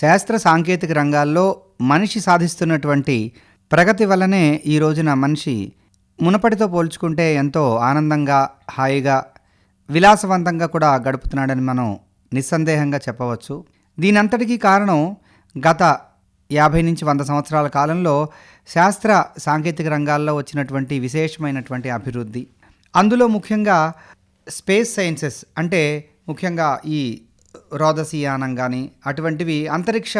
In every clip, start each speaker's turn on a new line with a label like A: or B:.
A: శాస్త్ర సాంకేతిక రంగాల్లో మనిషి సాధిస్తున్నటువంటి ప్రగతి వల్లనే ఈ రోజున మనిషి మునపటితో పోల్చుకుంటే ఎంతో ఆనందంగా హాయిగా విలాసవంతంగా కూడా గడుపుతున్నాడని మనం నిస్సందేహంగా చెప్పవచ్చు. దీనంతటికీ కారణం గత యాభై నుంచి వంద సంవత్సరాల కాలంలో శాస్త్ర సాంకేతిక రంగాల్లో వచ్చినటువంటి విశేషమైనటువంటి అభివృద్ధి. అందులో ముఖ్యంగా స్పేస్ సైన్సెస్ అంటే ముఖ్యంగా ఈ రోదసీయానం కానీ అటువంటివి అంతరిక్ష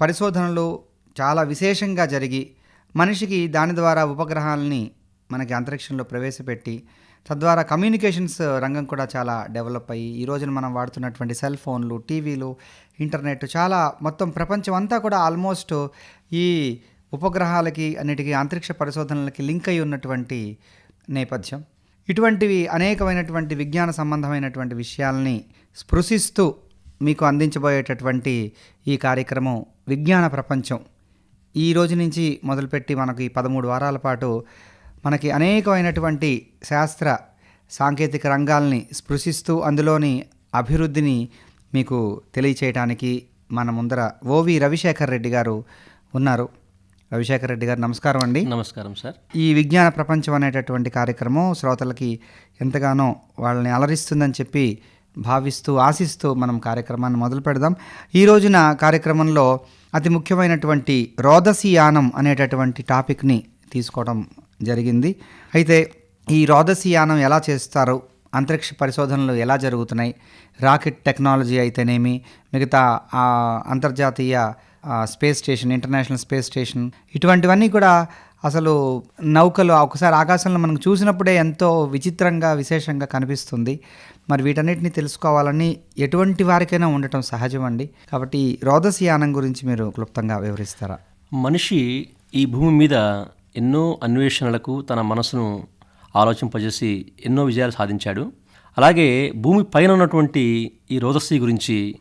A: పరిశోధనలు చాలా విశేషంగా జరిగి మనిషికి దాని ద్వారా ఉపగ్రహాలని మనకి అంతరిక్షంలో ప్రవేశపెట్టి తద్వారా కమ్యూనికేషన్స్ రంగం కూడా చాలా డెవలప్ అయ్యి ఈ రోజున మనం వాడుతున్నటువంటి సెల్ ఫోన్లు టీవీలు ఇంటర్నెట్ చాలా మొత్తం ప్రపంచం అంతా కూడా ఆల్మోస్ట్ ఈ ఉపగ్రహాలకి అన్నిటికీ అంతరిక్ష పరిశోధనలకి లింక్ అయి ఉన్నటువంటి నేపథ్యం. ఇటువంటివి అనేకమైనటువంటి విజ్ఞాన సంబంధమైనటువంటి విషయాల్ని స్పృశిస్తూ మీకు అందించబోయేటటువంటి ఈ కార్యక్రమం విజ్ఞాన ప్రపంచం. ఈ రోజు నుంచి మొదలుపెట్టి మనకు ఈ పదమూడు వారాల పాటు మనకి అనేకమైనటువంటి శాస్త్ర సాంకేతిక రంగాల్ని స్పృశిస్తూ అందులోని అభివృద్ధిని మీకు తెలియచేయడానికి మన ముందర ఓవి రవిశేఖర్ రెడ్డి గారు ఉన్నారు. రవిశేఖర్ రెడ్డి గారు నమస్కారం అండి.
B: నమస్కారం సార్.
A: ఈ విజ్ఞాన ప్రపంచం అనేటటువంటి కార్యక్రమం శ్రోతలకి ఎంతగానో వాళ్ళని అలరిస్తుందని చెప్పి భావిస్తూ ఆశిస్తూ మనం కార్యక్రమాన్ని మొదలు పెడదాం. ఈ రోజున కార్యక్రమంలో అతి ముఖ్యమైనటువంటి రోదసియానం అనేటటువంటి టాపిక్ని తీసుకోవడం జరిగింది. అయితే ఈ రోదసియానం ఎలా చేస్తారు? అంతరిక్ష పరిశోధనలు ఎలా జరుగుతున్నాయి? రాకెట్ టెక్నాలజీ అయితేనేమి? మిగతా అంతర్జాతీయ space station international space station ఇటువంటివన్నీ కూడా అసలు నౌకలు ఒకసారి ఆకాశంలో మనకు చూసినప్పుడే ఎంతో విచిత్రంగా విశేషంగా కనిపిస్తుంది. మరి వీటన్నిటిని తెలుసుకోవాలని ఎటువంటి వారికైనా ఉండటం సహజం అండి కాబట్టి ఈ గురించి మీరు క్లుప్తంగా వివరిస్తారా?
B: మనిషి ఈ భూమి మీద ఎన్నో అన్వేషణలకు తన మనసును ఆలోచింపజేసి ఎన్నో విజయాలు సాధించాడు. అలాగే భూమి పైన ఉన్నటువంటి ఈ రోదస్సీ గురించి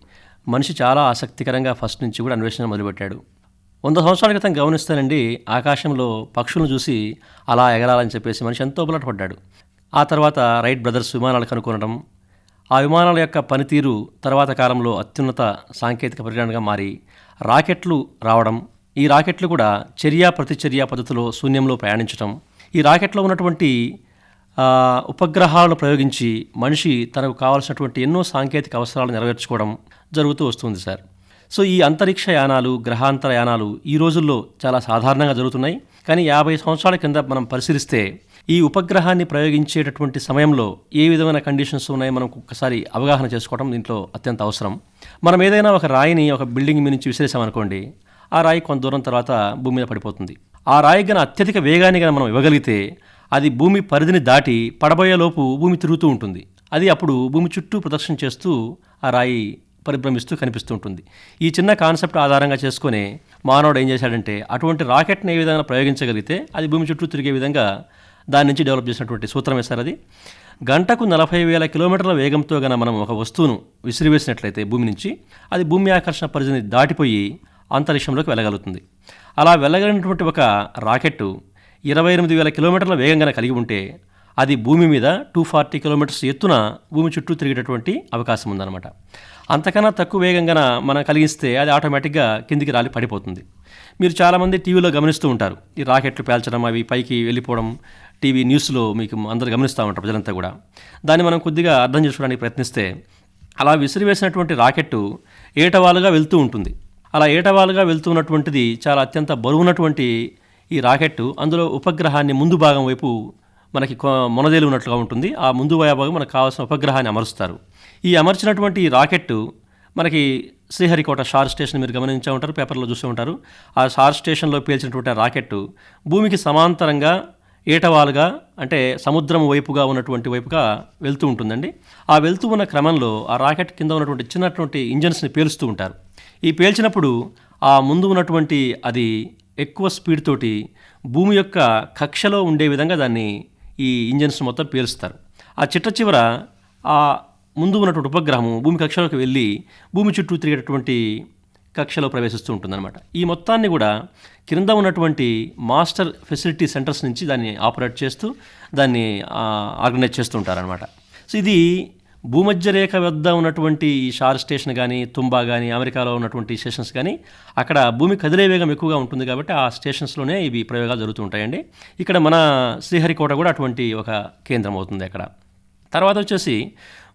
B: మనిషి చాలా ఆసక్తికరంగా ఫస్ట్ నుంచి కూడా అన్వేషణ మొదలుపెట్టాడు. వంద సంవత్సరాల క్రితం గమనిస్తానండి ఆకాశంలో పక్షులను చూసి అలా ఎగరాలని చెప్పేసి మనిషి ఎంతో బలటపడ్డాడు ఆ తర్వాత రైట్ బ్రదర్స్ విమానాలు కనుక్కొనడం ఆ విమానాల యొక్క పనితీరు తర్వాత కాలంలో అత్యున్నత సాంకేతిక పరిజ్ఞానంగా మారి రాకెట్లు రావడం ఈ రాకెట్లు కూడా చర్య ప్రతిచర్య పద్ధతిలో శూన్యంలో ప్రయాణించడం ఈ రాకెట్లో ఉన్నటువంటి ఉపగ్రహాలను ప్రయోగించి మనిషి తనకు కావాల్సినటువంటి ఎన్నో సాంకేతిక అవసరాలు నెరవేర్చుకోవడం జరుగుతూ వస్తుంది సార్. సో ఈ అంతరిక్ష యానాలు గ్రహాంతర యానాలు ఈ రోజుల్లో చాలా సాధారణంగా జరుగుతున్నాయి. కానీ యాభై సంవత్సరాల కింద మనం పరిశీలిస్తే ఈ ఉపగ్రహాన్ని ప్రయోగించేటటువంటి సమయంలో ఏ విధమైన కండిషన్స్ ఉన్నాయో మనం ఒక్కసారి అవగాహన చేసుకోవడం దీంట్లో అత్యంత అవసరం. మనం ఏదైనా ఒక రాయిని ఒక బిల్డింగ్ మీద నుంచి విసిరేసామనుకోండి ఆ రాయి కొంత దూరం తర్వాత భూమి మీద పడిపోతుంది. ఆ రాయి గన అత్యధిక వేగాన్ని గన మనం ఇవ్వగలిగితే అది భూమి పరిధిని దాటి పడబోయేలోపు భూమి తిరుగుతూ ఉంటుంది. అది అప్పుడు భూమి చుట్టూ ప్రదర్శన చేస్తూ ఆ రాయి పరిభ్రమిస్తూ కనిపిస్తూ ఉంటుంది. ఈ చిన్న కాన్సెప్ట్ ఆధారంగా చేసుకుని మానవుడు ఏం చేశాడంటే అటువంటి రాకెట్ని ఏ విధంగా ప్రయోగించగలిగితే అది భూమి చుట్టూ తిరిగే విధంగా దాని నుంచి డెవలప్ చేసినటువంటి సూత్రమే సార్ అది? గంటకు నలభై వేల కిలోమీటర్ల వేగంతో గన మనం ఒక వస్తువును విసిరివేసినట్లయితే భూమి నుంచి అది భూమి ఆకర్షణ పరిధిని దాటిపోయి అంతరిక్షంలోకి వెళ్ళగలుగుతుంది. అలా వెళ్ళగలిగినటువంటి ఒక రాకెట్ ఇరవై ఎనిమిది వేల కిలోమీటర్ల వేగంగా కలిగి ఉంటే అది భూమి మీద టూ ఫార్టీ కిలోమీటర్స్ ఎత్తున భూమి చుట్టూ తిరిగేటటువంటి అవకాశం ఉందన్నమాట. అంతకన్నా తక్కువ వేగంగా మనం కలిగిస్తే అది ఆటోమేటిక్గా కిందికి రాలి పడిపోతుంది. మీరు చాలామంది టీవీలో గమనిస్తూ ఉంటారు. ఈ రాకెట్లు పేల్చడం అవి పైకి వెళ్ళిపోవడం టీవీ న్యూస్లో మీకు అందరు గమనిస్తూ ఉంటారు ప్రజలంతా కూడా. దాన్ని మనం కొద్దిగా అర్థం చేసుకోవడానికి ప్రయత్నిస్తే అలా విసిరివేసినటువంటి రాకెట్టు ఏటవాలుగా వెళ్తూ ఉంటుంది. అలా ఏటవాలుగా వెళ్తున్నటువంటిది చాలా అత్యంత బరువున్నటువంటి ఈ రాకెట్టు. అందులో ఉపగ్రహాన్ని ముందు భాగం వైపు మనకి కొ- మొనదేలు ఉన్నట్లుగా ఉంటుంది. ఆ ముందు భాగం మనకు కావాల్సిన ఉపగ్రహాన్ని అమరుస్తారు. ఈ అమర్చినటువంటి ఈ రాకెట్టు మనకి శ్రీహరికోట షార్ స్టేషన్ మీరు గమనించే ఉంటారు పేపర్లో చూసే ఉంటారు. ఆ షార్ స్టేషన్లో పేల్చినటువంటి రాకెట్ రాకెట్టు భూమికి సమాంతరంగా ఏటవాలుగా అంటే సముద్రం వైపుగా ఉన్నటువంటి వైపుగా వెళ్తూ ఉంటుందండి. ఆ వెళ్తూ ఉన్న క్రమంలో ఆ రాకెట్ కింద ఉన్నటువంటి చిన్నటువంటి ఇంజన్స్ని పేలుస్తూ ఉంటారు. ఈ పేల్చినప్పుడు ఆ ముందు ఉన్నటువంటి అది ఎక్కువ స్పీడ్ తోటి భూమి యొక్క కక్షలో ఉండే విధంగా దాన్ని ఈ ఇంజన్స్ మొత్తం పేలుస్తారు. ఆ చిట్ట చివర ఆ ముందు ఉన్నటువంటి ఉపగ్రహము భూమి కక్షలోకి వెళ్ళి భూమి చుట్టూ తిరిగేటటువంటి కక్షలో ప్రవేశిస్తూ ఉంటుందన్నమాట. ఈ మొత్తాన్ని కూడా క్రింద ఉన్నటువంటి మాస్టర్ ఫెసిలిటీ సెంటర్స్ నుంచి దాన్ని ఆపరేట్ చేస్తూ దాన్ని ఆర్గనైజ్ చేస్తూ ఉంటారనమాట సో ఇది భూమధ్య రేఖ వద్ద ఉన్నటువంటి ఈ షార్ స్టేషన్ కానీ తుంబా కానీ అమెరికాలో ఉన్నటువంటి స్టేషన్స్ కానీ అక్కడ భూమి కదిలే వేగం ఎక్కువగా ఉంటుంది కాబట్టి ఆ స్టేషన్స్లోనే ఇవి ప్రయోగాలు జరుగుతూ ఉంటాయండి. ఇక్కడ మన శ్రీహరికోట కూడా అటువంటి ఒక కేంద్రం అవుతుంది అక్కడ. తర్వాత వచ్చేసి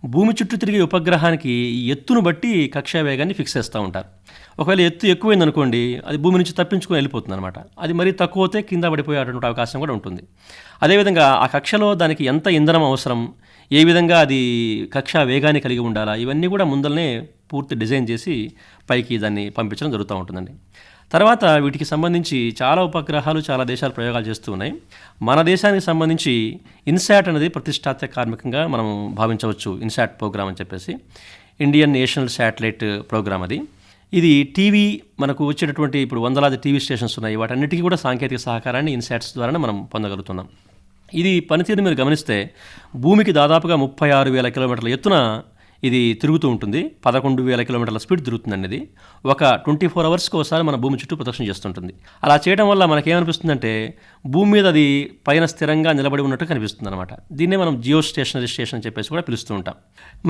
B: భూమి చుట్టూ తిరిగే ఉపగ్రహానికి ఈ ఎత్తును బట్టి కక్షా వేగాన్ని ఫిక్స్ చేస్తూ ఉంటారు. ఒకవేళ ఎత్తు ఎక్కువైంది అనుకోండి అది భూమి నుంచి తప్పించుకొని వెళ్ళిపోతుంది అనమాట అది మరీ తక్కువ అయితే కింద పడిపోయేటువంటి అవకాశం కూడా ఉంటుంది. అదేవిధంగా ఆ కక్షలో దానికి ఎంత ఇంధనం అవసరం ఏ విధంగా అది కక్షా వేగాన్ని కలిగి ఉండాలా ఇవన్నీ కూడా ముందలనే పూర్తి డిజైన్ చేసి పైకి దాన్ని పంపించడం జరుగుతూ ఉంటుందండి. తర్వాత వీటికి సంబంధించి చాలా ఉపగ్రహాలు చాలా దేశాలు ప్రయోగాలు చేస్తూ ఉన్నాయి. మన దేశానికి సంబంధించి ఇన్సాట్ అనేది ప్రతిష్టాత్మక కార్మికంగా మనం భావించవచ్చు ఇన్సాట్ ప్రోగ్రామ్ అని చెప్పేసి. ఇండియన్ నేషనల్ శాటిలైట్ ప్రోగ్రామ్ అది. ఇది టీవీ మనకు వచ్చేటటువంటి ఇప్పుడు వందలాది టీవీ స్టేషన్స్ ఉన్నాయి. వాటన్నిటికీ కూడా సాంకేతిక సహకారాన్ని ఇన్సాట్స్ ద్వారానే మనం పొందగలుగుతున్నాం. ఇది పనితీరు మీరు గమనిస్తే భూమికి దాదాపుగా ముప్పై ఆరు వేల కిలోమీటర్ల ఎత్తున ఇది తిరుగుతూ ఉంటుంది. పదకొండు వేల కిలోమీటర్ల స్పీడ్ తిరుగుతుందండి ఇది ఒక ట్వంటీ ఫోర్ అవర్స్కి ఒకసారి మన భూమి చుట్టూ ప్రదక్షిణ చేస్తుంటుంది. అలా చేయడం వల్ల మనకేమనిపిస్తుందంటే భూమి మీద అది పైన స్థిరంగా నిలబడి ఉన్నట్టు కనిపిస్తుంది అనమాట దీన్నే మనం జియో స్టేషనరీ స్టేషన్ అని చెప్పేసి కూడా పిలుస్తూ ఉంటాం.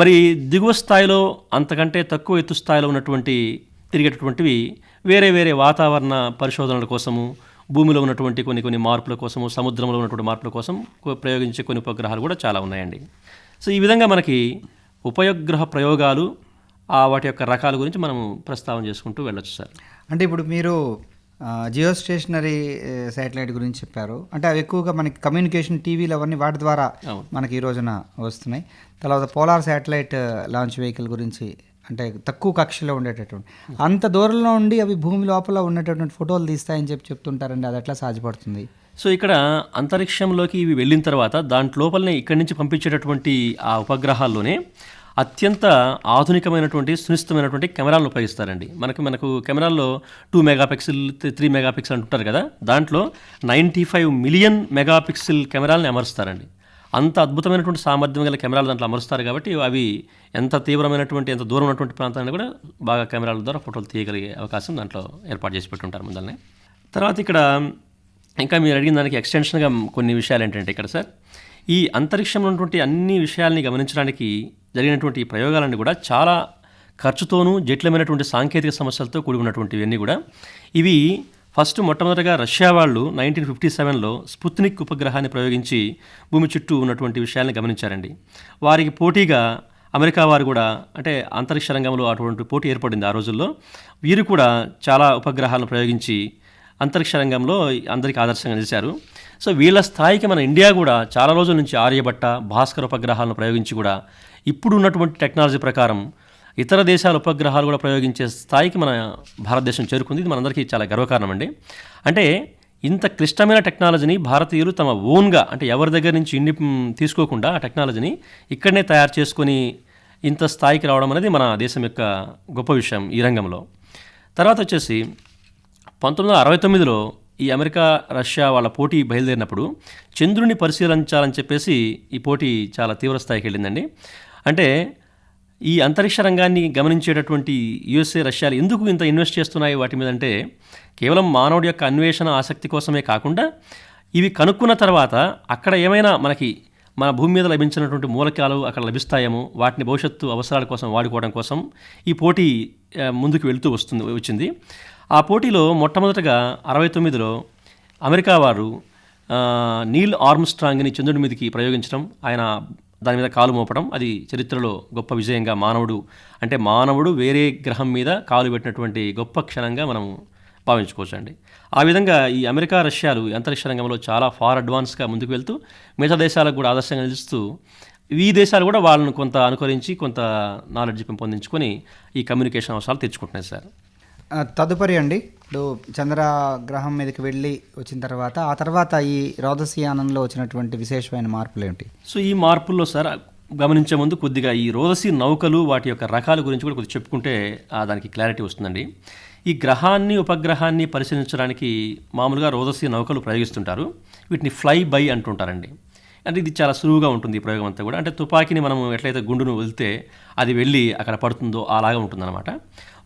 B: మరి దిగువ స్థాయిలో అంతకంటే తక్కువ ఎత్తు స్థాయిలో ఉన్నటువంటి తిరిగేటటువంటివి వేరే వేరే వాతావరణ పరిశోధనల కోసము భూమిలో ఉన్నటువంటి కొన్ని కొన్ని మార్పుల కోసము సముద్రంలో ఉన్నటువంటి మార్పుల కోసం ప్రయోగించే కొన్ని ఉపగ్రహాలు కూడా చాలా ఉన్నాయండి. సో ఈ విధంగా మనకి ఉపగ్రహ ప్రయోగాలు ఆ వాటి యొక్క రకాల గురించి మనం ప్రస్తావన చేసుకుంటూ వెళ్ళొచ్చు సార్.
A: అంటే ఇప్పుడు మీరు జియో స్టేషనరీ శాటిలైట్ గురించి చెప్పారు. అంటే అవి ఎక్కువగా మనకి కమ్యూనికేషన్ టీవీలు అవన్నీ వాటి ద్వారా. మనకి ఈ రోజున వస్తున్నాయి. తర్వాత పోలార్ శాటిలైట్ లాంచ్ వెహికల్ గురించి అంటే తక్కువ కక్షలో ఉండేటటువంటి అంత దూరంలో ఉండి అవి భూమి లోపల ఉన్నటువంటి ఫోటోలు తీస్తాయని చెప్పి చెప్తుంటారండి. అది ఎట్లా సాధ్యపడుతుంది?
B: సో ఇక్కడ అంతరిక్షంలోకి ఇవి వెళ్ళిన తర్వాత దాంట్లోపలనే ఇక్కడి నుంచి పంపించేటటువంటి ఆ ఉపగ్రహాల్లోనే అత్యంత ఆధునికమైనటువంటి సునిశ్చితమైనటువంటి కెమెరాలను ఉపయోగిస్తారండి. మనకు మనకు కెమెరాల్లో టూ మెగాపిక్సెల్ త్రీ మెగాపిక్సెల్ అంటుంటారు కదా దాంట్లో నైంటీ ఫైవ్ మిలియన్ మెగాపిక్సెల్ కెమెరాలను అమరుస్తారండి. అంత అద్భుతమైనటువంటి సామర్థ్యం గల కెమెరాలు దాంట్లో అమరుస్తారు కాబట్టి అవి ఎంత తీవ్రమైనటువంటి ఎంత దూరం ఉన్నటువంటి ప్రాంతాన్ని కూడా బాగా కెమెరాల ద్వారా ఫోటోలు తీయగలిగే అవకాశం దాంట్లో ఏర్పాటు చేసి పెట్టుంటారు ముందరనే తర్వాత ఇక్కడ ఇంకా మీరు అడిగిన దానికి ఎక్స్టెన్షన్గా కొన్ని విషయాలు ఏంటంటే ఇక్కడ సార్ ఈ అంతరిక్షంలో ఉన్నటువంటి అన్ని విషయాల్ని గమనించడానికి జరిగినటువంటి ఈ ప్రయోగాలన్నీ కూడా చాలా ఖర్చుతోనూ జటిలమైనటువంటి సాంకేతిక సమస్యలతో కూడి ఉన్నటువంటివన్నీ కూడా. ఇవి ఫస్ట్ మొట్టమొదటిగా రష్యా వాళ్ళు నైన్టీన్ ఫిఫ్టీ సెవెన్లో స్పుత్నిక్ ఉపగ్రహాన్ని ప్రయోగించి భూమి చుట్టూ ఉన్నటువంటి విషయాలను గమనించారండి. వారికి పోటీగా అమెరికా వారు కూడా అంటే అంతరిక్ష రంగంలో అటువంటి పోటీ ఏర్పడింది ఆ రోజుల్లో. వీరు కూడా చాలా ఉపగ్రహాలను ప్రయోగించి అంతరిక్ష రంగంలో అందరికీ ఆదర్శంగా నిలిచారు. సో వీళ్ళ స్థాయికి మన ఇండియా కూడా చాలా రోజుల నుంచి ఆర్యభట్ట భాస్కర్ ఉపగ్రహాలను ప్రయోగించి కూడా ఇప్పుడు ఉన్నటువంటి టెక్నాలజీ ప్రకారం ఇతర దేశాల ఉపగ్రహాలు కూడా ప్రయోగించే స్థాయికి మన భారతదేశం చేరుకుంది. ఇది మనందరికీ చాలా గర్వకారణం అండి. అంటే ఇంత క్లిష్టమైన టెక్నాలజీని భారతీయులు తమ ఓన్గా అంటే ఎవరి దగ్గర నుంచి ఇండి తీసుకోకుండా ఆ టెక్నాలజీని ఇక్కడనే తయారు చేసుకొని ఇంత స్థాయికి రావడం అనేది మన దేశం యొక్క గొప్ప విషయం ఈ రంగంలో. తర్వాత వచ్చేసి పంతొమ్మిది వందల అరవై తొమ్మిదిలో ఈ అమెరికా రష్యా వాళ్ళ పోటీ బయలుదేరినప్పుడు చంద్రుని పరిశీలించాలని చెప్పేసి ఈ పోటీ చాలా తీవ్రస్థాయికి వెళ్ళిందండి. అంటే ఈ అంతరిక్ష రంగాన్ని గమనించేటటువంటి యుఎస్ఏ రష్యాలు ఎందుకు ఇంత ఇన్వెస్ట్ చేస్తున్నాయి? వాటి మీద అంటే కేవలం మానవుడి యొక్క అన్వేషణ ఆసక్తి కోసమే కాకుండా ఇవి కనుక్కున్న తర్వాత అక్కడ ఏమైనా మనకి మన భూమి మీద లభించినటువంటి మూలకాలు అక్కడ లభిస్తాయేమో వాటిని భవిష్యత్తు అవసరాల కోసం వాడుకోవడం కోసం ఈ పోటీ ముందుకు వెళుతూ వస్తుంది వచ్చింది. ఆ పోటీలో మొట్టమొదటగా అరవై తొమ్మిదిలో అమెరికా వారు నీల్ ఆర్మ్స్ట్రాంగ్ని చంద్రుడి మీదకి ప్రయోగించడం ఆయన దాని మీద కాలు మోపడం అది చరిత్రలో గొప్ప విజయంగా మానవుడు అంటే మానవుడు వేరే గ్రహం మీద కాలు పెట్టినటువంటి గొప్ప క్షణంగా మనం భావించుకోవచ్చు అండి ఆ విధంగా ఈ అమెరికా రష్యాలు అంతరిక్ష రంగంలో చాలా ఫార్ అడ్వాన్స్గా ముందుకు వెళ్తూ మిగతా దేశాలకు కూడా ఆదర్శంగా నిలుస్తూ ఈ దేశాలు కూడా వాళ్ళను కొంత అనుకరించి కొంత నాలెడ్జ్ పెంపొందించుకొని ఈ కమ్యూనికేషన్ అవసరాలు తెచ్చుకుంటున్నాయి సార్.
A: తదుపరి అండి. ఇప్పుడు చంద్రగ్రహం మీదకి వెళ్ళి వచ్చిన తర్వాత ఆ తర్వాత ఈ రోదసీయానంలో వచ్చినటువంటి విశేషమైన మార్పులు ఏంటి
B: సో ఈ మార్పుల్లో సార్ గమనించే ముందు కొద్దిగా ఈ రోదసి నౌకలు వాటి యొక్క రకాల గురించి కూడా కొద్దిగా చెప్పుకుంటే ఆ, దానికి క్లారిటీ వస్తుందండి. ఈ గ్రహాన్ని ఉపగ్రహాన్ని పరిశీలించడానికి మామూలుగా రోదసి నౌకలు ప్రయోగిస్తుంటారు. వీటిని ఫ్లై బై అంటుంటారండి. అంటే ఇది చాలా సులువుగా ఉంటుంది ఈ ప్రయోగం అంతా కూడా. అంటే తుపాకీని మనం ఎట్లయితే గుండును వదిలితే అది వెళ్ళి అక్కడ పడుతుందో అలాగా ఉంటుందన్నమాట.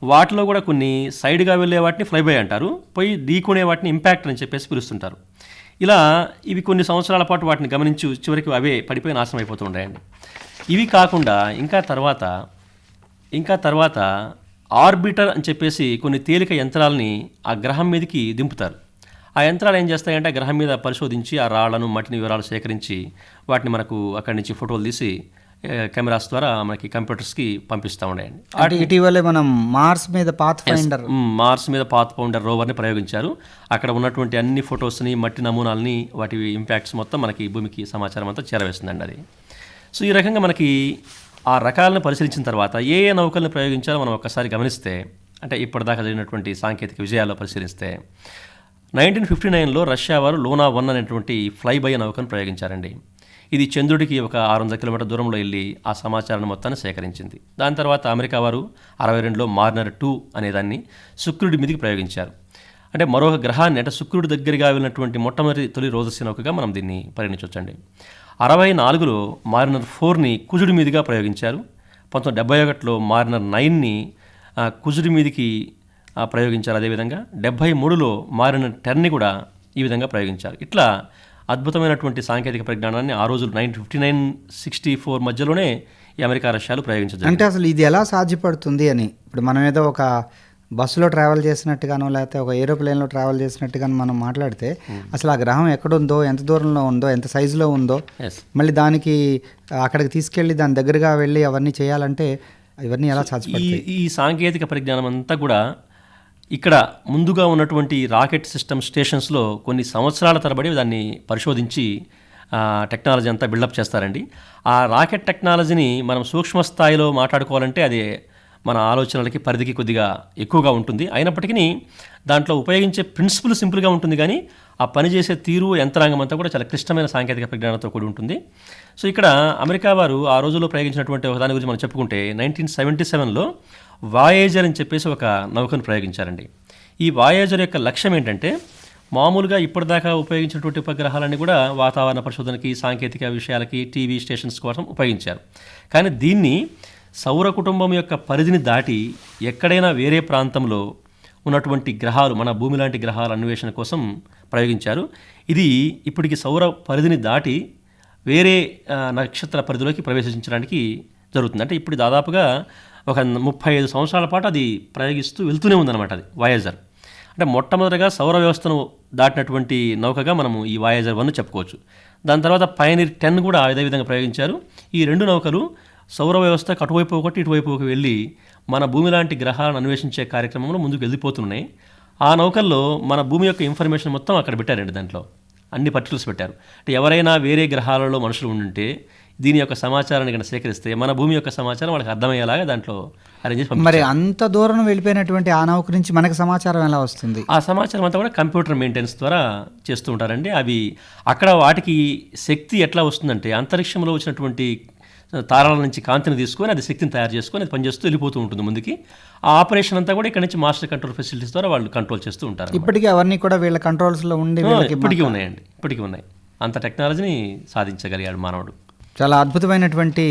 B: వాటిలో కూడా కొన్ని సైడ్గా వెళ్ళే వాటిని ఫ్లై బై అంటారు. పోయి ఢీకొనే వాటిని ఇంపాక్ట్ అని చెప్పేసి పిలుస్తుంటారు. ఇలా ఇవి కొన్ని సంవత్సరాల పాటు వాటిని గమనించి చివరికి అవే పడిపోయి నాశనం అయిపోతూ ఉంటాయండి. ఇవి కాకుండా ఇంకా తర్వాత ఇంకా తర్వాత ఆర్బిటర్ అని చెప్పేసి కొన్ని తేలిక యంత్రాలని ఆ గ్రహం మీదకి దింపుతారు. ఆ యంత్రాలు ఏం చేస్తాయంటే గ్రహం మీద పరిశోధించి ఆ రాళ్ళను మట్టిని వివరాలు సేకరించి వాటిని మనకు అక్కడి నుంచి ఫోటోలు తీసి కెమెరాస్ ద్వారా మనకి కంప్యూటర్స్కి పంపిస్తూ ఉన్నాయండి.
A: అంటే ఇటీవలే మనం మార్స్ మీద పాత్ ఫైండర్
B: మార్స్ మీద పాత్ పౌండర్ రోవర్ని ప్రయోగించారు. అక్కడ ఉన్నటువంటి అన్ని ఫొటోస్ని మట్టి నమూనాలని వాటి ఇంపాక్ట్స్ మొత్తం మనకి భూమికి సమాచారం అంతా చేరవేస్తుందండి అది. సో ఈ రకంగా మనకి ఆ రకాలను పరిశీలించిన తర్వాత ఏ ఏ నౌకల్ని ప్రయోగించాలో మనం ఒక్కసారి గమనిస్తే అంటే ఇప్పటిదాకా జరిగినటువంటి సాంకేతిక విజయాల్లో పరిశీలిస్తే నైన్టీన్ ఫిఫ్టీ నైన్లో రష్యా వారు లోనా వన్ అనేటువంటి ఫ్లై బై నౌకను ప్రయోగించారండి. ఇది చంద్రుడికి ఒక ఆరు వందల కిలోమీటర్ దూరంలో వెళ్ళి ఆ సమాచారాన్ని మొత్తాన్ని సేకరించింది. దాని తర్వాత అమెరికా వారు అరవై రెండులో మార్నర్ టూ అనేదాన్ని శుక్రుడి మీదకి ప్రయోగించారు. అంటే మరొక గ్రహాన్ని అంటే శుక్రుడి దగ్గరగా వెళ్ళినటువంటి మొట్టమొదటి తొలి రోజస్సు నౌకగా మనం దీన్ని పరిగణించవచ్చండి. అరవై నాలుగులో మార్నర్ ఫోర్ని కుజుడి మీదుగా ప్రయోగించారు. పంతొమ్మిది డెబ్బై ఒకటిలో మార్నర్ నైన్ని కుజుడి మీదికి ప్రయోగించారు. అదేవిధంగా డెబ్బై మూడులో మారిన టెన్ని కూడా ఈ విధంగా ప్రయోగించారు. ఇట్లా అద్భుతమైనటువంటి సాంకేతిక పరిజ్ఞానాన్ని ఆ రోజు nine fifty nine sixty four మధ్యలోనే ఈ అమెరికా రష్యాలు ప్రయోగించారు
A: అంటే అసలు ఇది ఎలా సాధ్యపడుతుంది అని. ఇప్పుడు మనం ఏదో ఒక బస్సులో ట్రావెల్ చేసినట్టుగానో లేకపోతే ఒక ఏరోప్లేన్లో ట్రావెల్ చేసినట్టుగానో మనం మాట్లాడితే అసలు ఆ గ్రహం ఎక్కడుందో ఎంత దూరంలో ఉందో ఎంత సైజులో ఉందో మళ్ళీ దానికి అక్కడికి తీసుకెళ్ళి దాని దగ్గరగా వెళ్ళి అవన్నీ చేయాలంటే ఇవన్నీ ఎలా సాధ్యపడతాయి?
B: ఈ సాంకేతిక పరిజ్ఞానం అంతా కూడా ఇక్కడ ముందుగా ఉన్నటువంటి రాకెట్ సిస్టమ్ స్టేషన్స్లో కొన్ని సంవత్సరాల తరబడి దాన్ని పరిశోధించి టెక్నాలజీ అంతా బిల్డప్ చేస్తారండి. ఆ రాకెట్ టెక్నాలజీని మనం సూక్ష్మ స్థాయిలో మాట్లాడుకోవాలంటే అది మన ఆలోచనలకి పరిధికి కొద్దిగా ఎక్కువగా ఉంటుంది. అయినప్పటికీ దాంట్లో ఉపయోగించే ప్రిన్సిపల్ సింపుల్గా ఉంటుంది కానీ ఆ పనిచేసే తీరు యంత్రాంగం అంతా కూడా చాలా క్లిష్టమైన సాంకేతిక పరిజ్ఞానంతో కూడి ఉంటుంది. సో ఇక్కడ అమెరికా వారు ఆ రోజుల్లో ప్రయోగించినటువంటి ఒక దాని గురించి మనం చెప్పుకుంటే నైన్టీన్ సెవెంటీ సెవెన్లో వాయేజర్ అని చెప్పేసి ఒక నౌకను ప్రయోగించారండి. ఈ వాయేజర్ యొక్క లక్ష్యం ఏంటంటే మామూలుగా ఇప్పటిదాకా ఉపయోగించినటువంటి ఉపగ్రహాలన్నీ కూడా వాతావరణ పరిశోధనకి సాంకేతిక విషయాలకి టీవీ స్టేషన్స్ కోసం ఉపయోగించారు. కానీ దీన్ని సౌర కుటుంబం యొక్క పరిధిని దాటి ఎక్కడైనా వేరే ప్రాంతంలో ఉన్నటువంటి గ్రహాలు మన భూమి లాంటి గ్రహాల అన్వేషణ కోసం ప్రయోగించారు. ఇది ఇప్పటికి సౌర పరిధిని దాటి వేరే నక్షత్ర పరిధిలోకి ప్రవేశించడానికి జరుగుతుంది. అంటే ఇప్పుడు దాదాపుగా ఒక ముప్పై ఐదు సంవత్సరాల పాటు అది ప్రయోగిస్తూ వెళ్తూనే ఉందన్నమాట అది వాయేజర్. అంటే మొట్టమొదటిగా సౌర వ్యవస్థను దాటినటువంటి నౌకగా మనము ఈ వాయేజర్ వన్ చెప్పుకోవచ్చు. దాని తర్వాత పైనీర్ టెన్ కూడా అదే విధంగా ప్రయోగించారు. ఈ రెండు నౌకలు సౌర వ్యవస్థ అటువైపు ఒకటి ఇటువైపు ఒకటి వెళ్ళి మన భూమి లాంటి గ్రహాలను అన్వేషించే కార్యక్రమంలో ముందుకు వెళ్ళిపోతున్నాయి ఆ నౌకల్లో మన భూమి యొక్క ఇన్ఫర్మేషన్ మొత్తం అక్కడ పెట్టారండి దాంట్లో. అన్ని పర్టికులర్స్ పెట్టారు. అంటే ఎవరైనా వేరే గ్రహాలలో మనుషులు ఉంటే దీని యొక్క సమాచారాన్ని కనుక సేకరిస్తే మన భూమి యొక్క సమాచారం వాళ్ళకి అర్థమయ్యేలాగా దాంట్లో అరేంజ్ చేసి.
A: మరి అంత దూరం వెళ్ళిపోయినటువంటి ఆ నౌక నుంచి మనకు సమాచారం ఎలా వస్తుంది?
B: ఆ సమాచారం అంతా కూడా కంప్యూటర్ మెయింటెనెన్స్ ద్వారా చేస్తూ ఉంటారండి. అవి అక్కడ వాటికి శక్తి ఎట్లా వస్తుందంటే అంతరిక్షంలో వచ్చినటువంటి తారాల నుంచి కాంతిని తీసుకొని అది శక్తిని తయారు చేసుకొని అది పనిచేస్తూ వెళ్ళిపోతూ ఉంటుంది ముందుకి. ఆ ఆపరేషన్ అంతా కూడా ఇక్కడ నుంచి మాస్టర్ కంట్రోల్ ఫెసిలిటీస్ ద్వారా వాళ్ళు కంట్రోల్ చేస్తూ ఉంటారు
A: ఇప్పటికీ అవన్నీ కూడా వీళ్ళ కంట్రోల్స్లో ఉండి
B: ఇప్పటికీ ఉన్నాయండి ఇప్పటికీ ఉన్నాయి. అంత టెక్నాలజీని సాధించగలిగాడు మానవుడు.
A: చాలా అద్భుతమైనటువంటి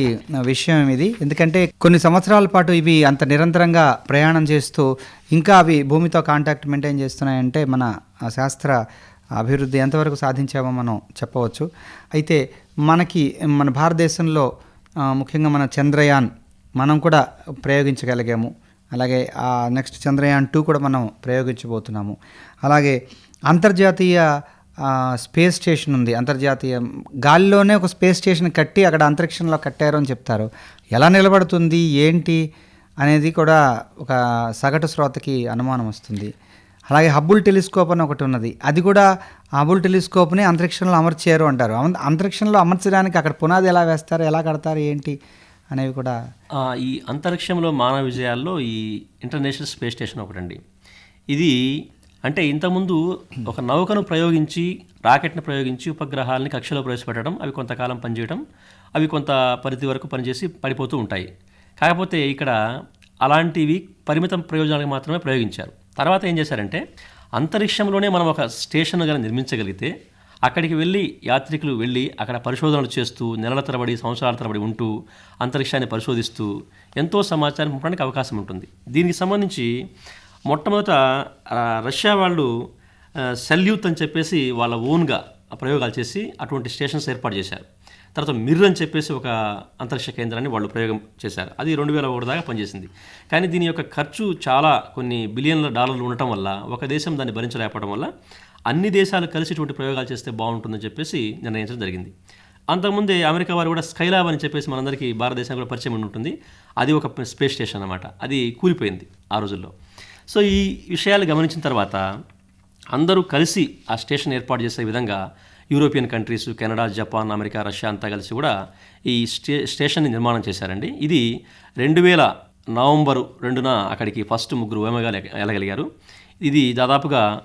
A: విషయం ఇది. ఎందుకంటే కొన్ని సంవత్సరాల పాటు ఇవి అంత నిరంతరంగా ప్రయాణం చేస్తూ ఇంకా అవి భూమితో కాంటాక్ట్ మెయింటైన్ చేస్తున్నాయంటే మన శాస్త్ర అభివృద్ధి ఎంతవరకు సాధించామో మనం చెప్పవచ్చు. అయితే మనకి మన భారతదేశంలో ముఖ్యంగా మన చంద్రయాన్ మనం కూడా ప్రయోగించగలిగాము. అలాగే నెక్స్ట్ చంద్రయాన్ టూ కూడా మనం ప్రయోగించబోతున్నాము. అలాగే అంతర్జాతీయ స్పేస్ స్టేషన్ ఉంది అంతర్జాతీయ గాలిలోనే ఒక స్పేస్ స్టేషన్ కట్టి అక్కడ అంతరిక్షంలో కట్టారు అని చెప్తారు. ఎలా నిలబడుతుంది ఏంటి అనేది కూడా ఒక సగటు శ్రోతకి అనుమానం వస్తుంది. అలాగే హబ్బుల్ టెలిస్కోప్ అని ఒకటి ఉన్నది. అది కూడా ఆ హబ్బుల్ టెలిస్కోప్ని అంతరిక్షంలో అమర్చారు అంటారు. అంతరిక్షంలో అమర్చడానికి అక్కడ పునాది ఎలా వేస్తారు ఎలా కడతారు ఏంటి అనేవి కూడా
B: ఈ అంతరిక్షంలో మానవ విజయాల్లో ఈ ఇంటర్నేషనల్ స్పేస్ స్టేషన్ ఒకటండి. ఇది అంటే ఇంతకుముందు ఒక నౌకను ప్రయోగించి రాకెట్ను ప్రయోగించి ఉపగ్రహాలని కక్షలో ప్రవేశపెట్టడం అవి కొంతకాలం పనిచేయడం అవి కొంత పరిధి వరకు పనిచేసి పడిపోతూ ఉంటాయి. కాకపోతే ఇక్కడ అలాంటివి పరిమితం ప్రయోజనాలకు మాత్రమే ప్రయోగించారు. తర్వాత ఏం చేశారంటే అంతరిక్షంలోనే మనం ఒక స్టేషన్ కానీ నిర్మించగలిగితే అక్కడికి వెళ్ళి యాత్రికులు వెళ్ళి అక్కడ పరిశోధనలు చేస్తూ నెలల తరబడి సంవత్సరాల తరబడి ఉంటూ అంతరిక్షాన్ని పరిశోధిస్తూ ఎంతో సమాచారం పంపడానికి అవకాశం ఉంటుంది. దీనికి సంబంధించి మొట్టమొదట రష్యా వాళ్ళు సెల్యూత్ అని చెప్పేసి వాళ్ళ ఓన్గా ప్రయోగాలు చేసి అటువంటి స్టేషన్స్ ఏర్పాటు చేశారు. తర్వాత మిర్ అని చెప్పేసి ఒక అంతరిక్ష కేంద్రాన్ని వాళ్ళు ప్రయోగం చేశారు. అది రెండు వేల ఒకటి దాకా పనిచేసింది. కానీ దీని యొక్క ఖర్చు చాలా కొన్ని బిలియన్ల డాలర్లు ఉండటం వల్ల ఒక దేశం దాన్ని భరించలేకపోవడం వల్ల అన్ని దేశాలు కలిసి ఇటువంటి ప్రయోగాలు చేస్తే బాగుంటుందని చెప్పేసి నిర్ణయించడం జరిగింది. అంతకుముందే అమెరికా వారు కూడా స్కైలాబ్ అని చెప్పేసి మనందరికీ భారతదేశం కూడా పరిచయం ఉంటుంది. అది ఒక స్పేస్ స్టేషన్ అనమాట అది కూలిపోయింది ఆ రోజుల్లో. సో ఈ విషయాలు గమనించిన తర్వాత అందరూ కలిసి ఆ స్టేషన్ ఏర్పాటు చేసే విధంగా European countries Canada Japan America Russia అంతా కలిసి కూడా ఈ స్టే స్టేషన్ని నిర్మాణం చేశారండి. ఇది రెండు వేల నవంబరు రెండున అక్కడికి ఫస్ట్ ముగ్గురు వేమగా వెళ్ళగలిగారు ఇది దాదాపుగా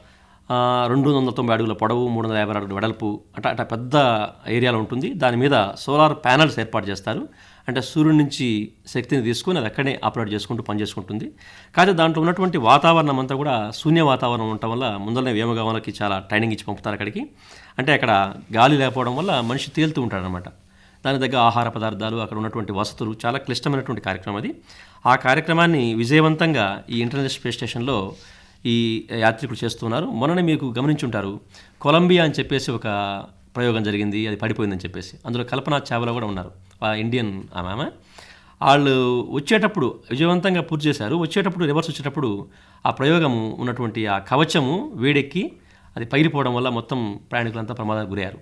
B: రెండు వందల తొంభై అడుగుల పొడవు మూడు వందల యాభై అడుగుల వెడల్పు అట అట పెద్ద ఏరియాలో ఉంటుంది. దాని మీద సోలార్ ప్యానల్స్ ఏర్పాటు చేస్తారు. అంటే సూర్యుడి నుంచి శక్తిని తీసుకొని అది అక్కడే ఆపరేట్ చేసుకుంటూ పనిచేసుకుంటుంది కాకపోతే దాంట్లో ఉన్నటువంటి వాతావరణం అంతా కూడా శూన్య వాతావరణం ఉండటం వల్ల ముందరనే వ్యోమగామాలకి చాలా ట్రైనింగ్ ఇచ్చి పంపుతారు అక్కడికి. అంటే అక్కడ గాలి లేకపోవడం వల్ల మనిషి తేలుతూ ఉంటాడనమాట దాని దగ్గర ఆహార పదార్థాలు అక్కడ ఉన్నటువంటి వసతులు చాలా క్లిష్టమైనటువంటి కార్యక్రమం అది. ఆ కార్యక్రమాన్ని విజయవంతంగా ఈ ఇంటర్నేషనల్ స్పేస్ స్టేషన్లో ఈ యాత్రికులు చేస్తున్నారు. మొన్ననే మీకు గమనించుంటారు కొలంబియా అని చెప్పేసి ఒక ప్రయోగం జరిగింది అది పడిపోయిందని చెప్పేసి. అందులో కల్పనా చావ్లా కూడా ఉన్నారు. ఇండియన్ ఆమె ఆమె. వాళ్ళు వచ్చేటప్పుడు విజయవంతంగా పూర్తి చేశారు. వచ్చేటప్పుడు రివర్స్ వచ్చేటప్పుడు ఆ ప్రయోగము ఉన్నటువంటి ఆ కవచము వేడెక్కి అది పగిలిపోవడం వల్ల మొత్తం ప్రయాణికులంతా ప్రమాదానికి గురయ్యారు.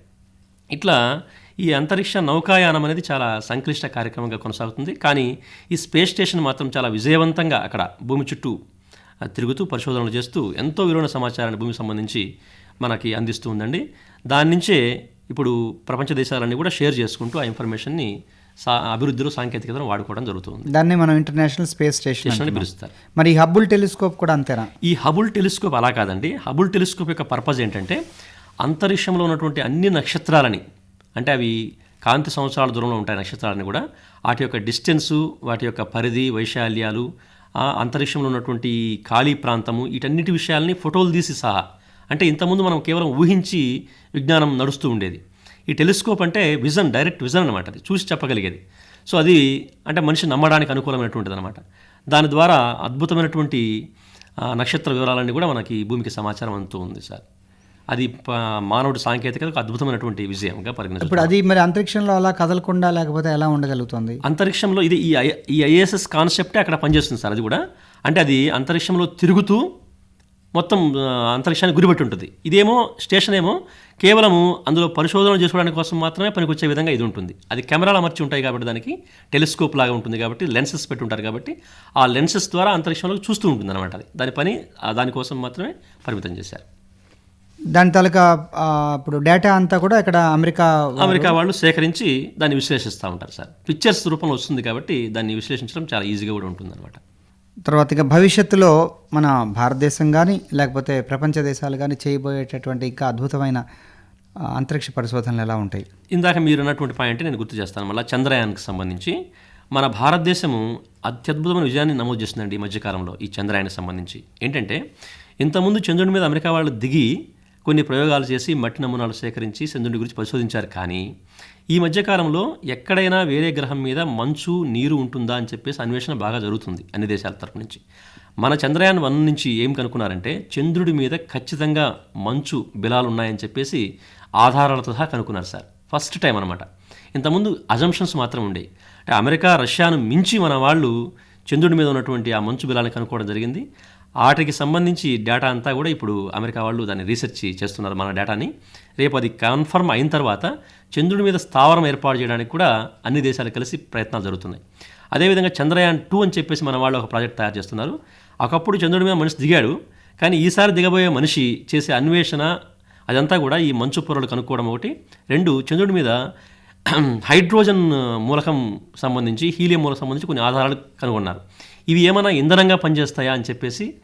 B: ఇట్లా ఈ అంతరిక్ష నౌకాయానం అనేది చాలా సంక్లిష్ట కార్యక్రమంగా కొనసాగుతుంది. కానీ ఈ స్పేస్ స్టేషన్ మాత్రం చాలా విజయవంతంగా అక్కడ భూమి చుట్టూ తిరుగుతూ పరిశోధనలు చేస్తూ ఎంతో విలువైన సమాచారాన్ని భూమికి సంబంధించి మనకి అందిస్తూ ఉందండి దాని నుంచే ఇప్పుడు ప్రపంచ దేశాలన్నీ కూడా షేర్ చేసుకుంటూ ఆ ఇన్ఫర్మేషన్ని సా అభివృద్ధిలో సాంకేతికతను వాడుకోవడం జరుగుతుంది.
A: దాన్ని మనం ఇంటర్నేషనల్ స్పేస్ స్టేషన్
B: అని. పిలుస్తారు.
A: మరి ఈ హబ్బుల్ టెలిస్కోప్ కూడా అంతేనా?
B: ఈ హబుల్ టెలిస్కోప్ అలా కాదండి. హబుల్ టెలిస్కోప్ యొక్క పర్పస్ ఏంటంటే అంతరిక్షంలో ఉన్నటువంటి అన్ని నక్షత్రాలని అంటే అవి కాంతి సంవత్సరాల దూరంలో ఉంటాయి నక్షత్రాలని కూడా వాటి యొక్క డిస్టెన్సు వాటి యొక్క పరిధి వైశాల్యాలు ఆ అంతరిక్షంలో ఉన్నటువంటి ఖాళీ ప్రాంతము వీటన్నిటి విషయాల్ని ఫోటోలు తీసి సహా అంటే ఇంతకుముందు మనం కేవలం ఊహించి విజ్ఞానం నడుస్తూ ఉండేది. ఈ టెలిస్కోప్ అంటే విజన్ డైరెక్ట్ విజన్ అనమాట అది. చూసి చెప్పగలిగేది. సో అది అంటే మనిషి నమ్మడానికి అనుకూలమైనటువంటిది అనమాట దాని ద్వారా అద్భుతమైనటువంటి నక్షత్ర వివరాలన్నీ కూడా మనకి భూమికి సమాచారం అందుతూ ఉంది సార్. అది మానవుడి సాంకేతికతకు అద్భుతమైనటువంటి విజయంగా పరిగణించారు
A: ఇప్పుడు అది మరి అంతరిక్షంలో అలా కదలకుండా లేకపోతే ఎలా ఉండగలుగుతుంది?
B: అంతరిక్షంలో ఇది ఈ ఐ- ఈ ఐఏఎస్ఎస్ కాన్సెప్టే అక్కడ పనిచేస్తుంది సార్ అది కూడా. అంటే అది అంతరిక్షంలో తిరుగుతూ మొత్తం అంతరిక్షానికి గురిపెట్టి ఉంటుంది. ఇదేమో స్టేషన్ ఏమో కేవలము అందులో పరిశోధన చేసుకోవడానికి కోసం మాత్రమే పనికొచ్చే విధంగా ఇది ఉంటుంది. అది కెమెరాలు అమర్చి ఉంటాయి కాబట్టి దానికి టెలిస్కోప్ లాగా ఉంటుంది కాబట్టి లెన్సెస్ పెట్టి ఉంటారు కాబట్టి ఆ లెన్సెస్ ద్వారా అంతరిక్షంలో చూస్తూ ఉంటుంది అనమాట అది. దాని పని దానికోసం మాత్రమే పరిమితం చేశారు.
A: దాని తాలూకా ఇప్పుడు డేటా అంతా కూడా ఇక్కడ అమెరికా
B: అమెరికా వాళ్ళు సేకరించి దాన్ని విశ్లేషిస్తూ ఉంటారు సార్. పిక్చర్స్ రూపంలో వస్తుంది కాబట్టి దాన్ని విశ్లేషించడం చాలా ఈజీగా కూడా ఉంటుంది అనమాట
A: తర్వాత ఇక భవిష్యత్తులో మన భారతదేశం కానీ లేకపోతే ప్రపంచ దేశాలు కానీ చేయబోయేటటువంటి ఇంకా అద్భుతమైన అంతరిక్ష పరిశోధనలు ఎలా ఉంటాయి?
B: ఇందాక మీరు అన్నటువంటి పాయింట్ నేను గుర్తు చేస్తాను. మళ్ళీ చంద్రయాన్కి సంబంధించి మన భారతదేశము అత్యద్భుతమైన విజయాన్ని నమోదు చేస్తుందండి ఈ మధ్యకాలంలో ఈ చంద్రయాన్కి సంబంధించి. ఏంటంటే ఇంతకుముందు చంద్రుడి మీద అమెరికా వాళ్ళు దిగి కొన్ని ప్రయోగాలు చేసి మట్టి నమూనాలు సేకరించి చంద్రుడి గురించి పరిశోధించారు. కానీ ఈ మధ్యకాలంలో ఎక్కడైనా వేరే గ్రహం మీద మంచు నీరు ఉంటుందా అని చెప్పేసి అన్వేషణ బాగా జరుగుతుంది అన్ని దేశాల తరపు నుంచి. మన చంద్రయాన్ వన్ నుంచి ఏం కనుక్కున్నారంటే చంద్రుడి మీద ఖచ్చితంగా మంచు బిలాలు ఉన్నాయని చెప్పేసి ఆధారాలతో సహా కనుక్కున్నారు సార్. ఫస్ట్ టైం అనమాట ఇంతకుముందు అజంప్షన్స్ మాత్రం ఉండేవి అంటే అమెరికా రష్యాను మించి మన వాళ్ళు చంద్రుడి మీద ఉన్నటువంటి ఆ మంచు బిలాలను కనుక్కోవడం జరిగింది. వాటికి సంబంధించి డేటా అంతా కూడా ఇప్పుడు అమెరికా వాళ్ళు దాన్ని రీసెర్చ్ చేస్తున్నారు మన డేటాని. రేపు అది కన్ఫర్మ్ అయిన తర్వాత చంద్రుడి మీద స్థావరం ఏర్పాటు చేయడానికి కూడా అన్ని దేశాలు కలిసి ప్రయత్నాలు జరుగుతున్నాయి. అదేవిధంగా చంద్రయాన్ టూ అని చెప్పేసి మన వాళ్ళు ఒక ప్రాజెక్ట్ తయారు చేస్తున్నారు. ఒకప్పుడు చంద్రుడి మీద మనిషి దిగాడు కానీ ఈసారి దిగబోయే మనిషి చేసే అన్వేషణ అదంతా కూడా ఈ మంచు పొరలు కనుక్కోవడం ఒకటి. రెండు చంద్రుడి మీద హైడ్రోజన్ మూలకం సంబంధించి హీలియం మూలకం సంబంధించి కొన్ని ఆధారాలు కనుగొన్నారు. ఇవి ఏమైనా ఇంధనంగా పనిచేస్తాయా అని చెప్పేసి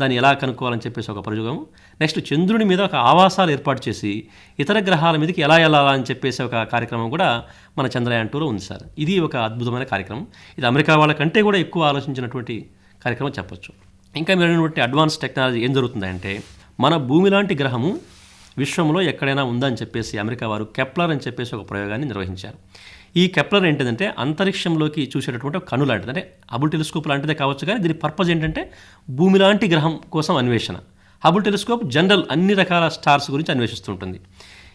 B: దాన్ని ఎలా కనుక్కోవాలని చెప్పేసి ఒక ప్రయోగం. నెక్స్ట్ చంద్రుని మీద ఒక ఆవాసాలు ఏర్పాటు చేసి ఇతర గ్రహాల మీదకి ఎలా వెళ్ళాలని చెప్పేసి ఒక కార్యక్రమం కూడా మన చంద్రయాన్ టూలో ఉంది సార్. ఇది ఒక అద్భుతమైన కార్యక్రమం. ఇది అమెరికా వాళ్ళకంటే కూడా ఎక్కువ ఆలోచించినటువంటి కార్యక్రమం చెప్పొచ్చు. ఇంకా మీరైనటువంటి అడ్వాన్స్ టెక్నాలజీ ఏం జరుగుతుందంటే మన భూమి లాంటి గ్రహము విశ్వంలో ఎక్కడైనా ఉందని చెప్పేసి అమెరికా వారు కెప్లర్ అని చెప్పేసి ఒక ప్రయోగాన్ని నిర్వహించారు. ఈ ఈ కెప్లర్ ఏంటిదంటే అంతరిక్షంలోకి చూసేటటువంటి కను లాంటిది అంటే హబుల్ టెలిస్కోప్ లాంటిదే కావచ్చు కానీ దీని పర్పస్ ఏంటంటే భూమి లాంటి గ్రహం కోసం అన్వేషణ. హబుల్ టెలిస్కోప్ జనరల్ అన్ని రకాల స్టార్స్ గురించి అన్వేషిస్తుంటుంది.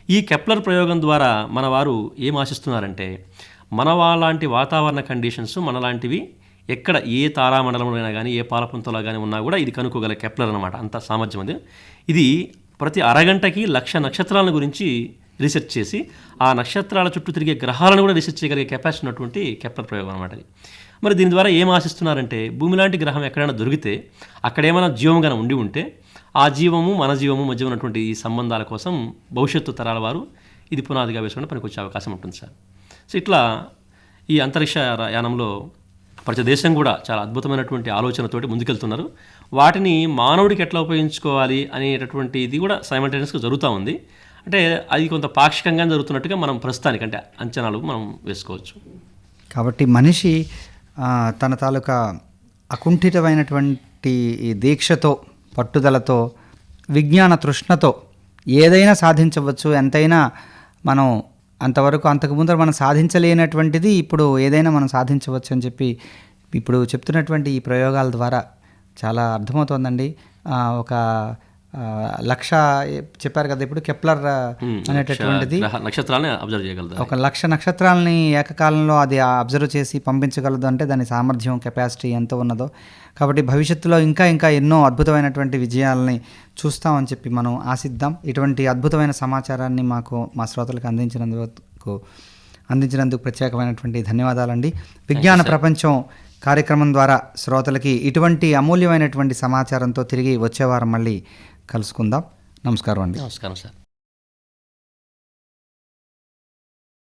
B: ఈ కెప్లర్ ప్రయోగం ద్వారా మన వారు ఏం ఆశిస్తున్నారంటే మన వాళ్ళంటి వాతావరణ కండిషన్స్ మనలాంటివి ఎక్కడ ఏ తారామండలంలోనైనా కానీ ఏ పాలపుంతలో కానీ ఉన్నా కూడా ఇది కనుక్కోగల కెప్లర్ అనమాట అంత సామర్థ్యం అది. ఇది ప్రతి అరగంటకి లక్ష నక్షత్రాల గురించి రీసెర్చ్ చేసి ఆ నక్షత్రాల చుట్టూ తిరిగే గ్రహాలను కూడా రీసెర్చ్ చేయగలిగే కెపాసిటీ ఉన్నటువంటి కెప్లర్ ప్రయోగం అనమాట అది. మరి దీని ద్వారా ఏం ఆశిస్తున్నారంటే భూమి లాంటి గ్రహం ఎక్కడైనా దొరికితే అక్కడ ఏమైనా జీవం కనుక ఉండి ఉంటే ఆ జీవము మన జీవము మధ్య ఉన్నటువంటి ఈ సంబంధాల కోసం భవిష్యత్తు తరాల వారు ఇది పునాదిగా వేసుకుని పనికొచ్చే అవకాశం ఉంటుంది సార్. సో ఇట్లా ఈ అంతరిక్ష యానంలో ప్రతి దేశం కూడా చాలా అద్భుతమైనటువంటి ఆలోచనతోటి ముందుకెళ్తున్నారు. వాటిని మానవుడికి ఎట్లా ఉపయోగించుకోవాలి అనేటటువంటి ఇది కూడా సైమల్టేనియస్గా జరుగుతూ ఉంది. అంటే అది కొంత పాక్షికంగా జరుగుతున్నట్టుగా మనం ప్రస్తుతానికి అంటే అంచనాలు మనం వేసుకోవచ్చు.
A: కాబట్టి మనిషి తన తాలూకా అకుంఠితమైనటువంటి ఈ దీక్షతో పట్టుదలతో విజ్ఞాన తృష్ణతో ఏదైనా సాధించవచ్చు. ఎంతైనా మనం అంతవరకు అంతకు ముందర మనం సాధించలేనటువంటిది ఇప్పుడు ఏదైనా మనం సాధించవచ్చు అని చెప్పి ఇప్పుడు చెప్తున్నటువంటి ఈ ప్రయోగాల ద్వారా చాలా అర్థమవుతోందండి. ఒక లక్ష చెప్పారు కదా ఇప్పుడు కెప్లర్ అనేటటువంటిది.
B: నక్షత్రాలని అబ్జర్వ్ చేయగలుగుతారు
A: ఒక లక్ష నక్షత్రాలని ఏకకాలంలో అది అబ్జర్వ్ చేసి పంపించగలదు అంటే దాని సామర్థ్యం కెపాసిటీ ఎంత ఉన్నదో. కాబట్టి భవిష్యత్తులో ఇంకా ఇంకా ఎన్నో అద్భుతమైనటువంటి విజయాలని చూస్తామని చెప్పి మనం ఆశిద్దాం. ఇటువంటి అద్భుతమైన సమాచారాన్ని మాకు మా శ్రోతలకు అందించినందుకు అందించినందుకు ప్రత్యేకమైనటువంటి ధన్యవాదాలండి. విజ్ఞాన ప్రపంచం కార్యక్రమం ద్వారా శ్రోతలకి ఇటువంటి అమూల్యమైనటువంటి సమాచారంతో తిరిగి వచ్చే వారం మళ్ళీ కలుసుకుందాం. నమస్కారం అండి.
B: నమస్కారం సార్.